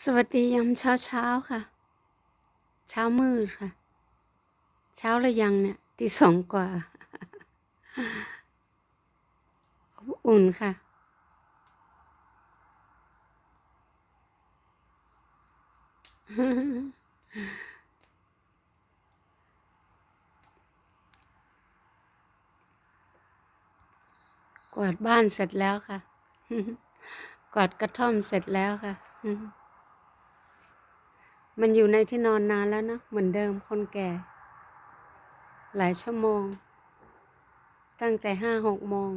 สวัสดียามเช้าเช้าๆค่ะ เช้ามืดค่ะ เช้าหรือยังเนี่ยตีสองกว่าอบอุ่นค่ะ กวาดบ้านเสร็จแล้วค่ะ กวาดกระท่อมเสร็จแล้วค่ะ มันอยู่ในที่นอนนานแล้วนะ เหมือนเดิมคนแก่ หลายชั่วโมง ตั้งแต่ห้าหกโมง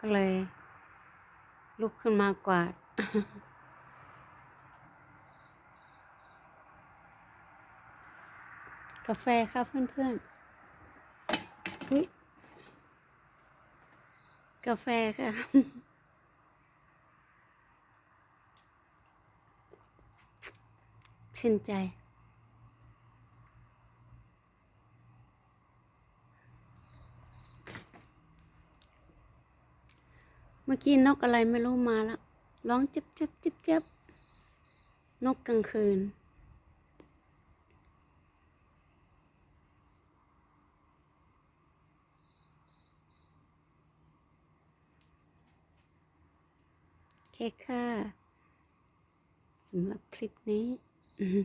ก็เลย ลุกขึ้นมากวาด กาแฟค่ะเพื่อนๆ กาแฟค่ะ ชื่นใจ เมื่อกี้นกอะไรไม่รู้มาแล้ว ร้องเจ็บเจ็บเจ็บเจ็บนกกลางคืน โอเคค่ะสำหรับคลิปนี้ อือหือ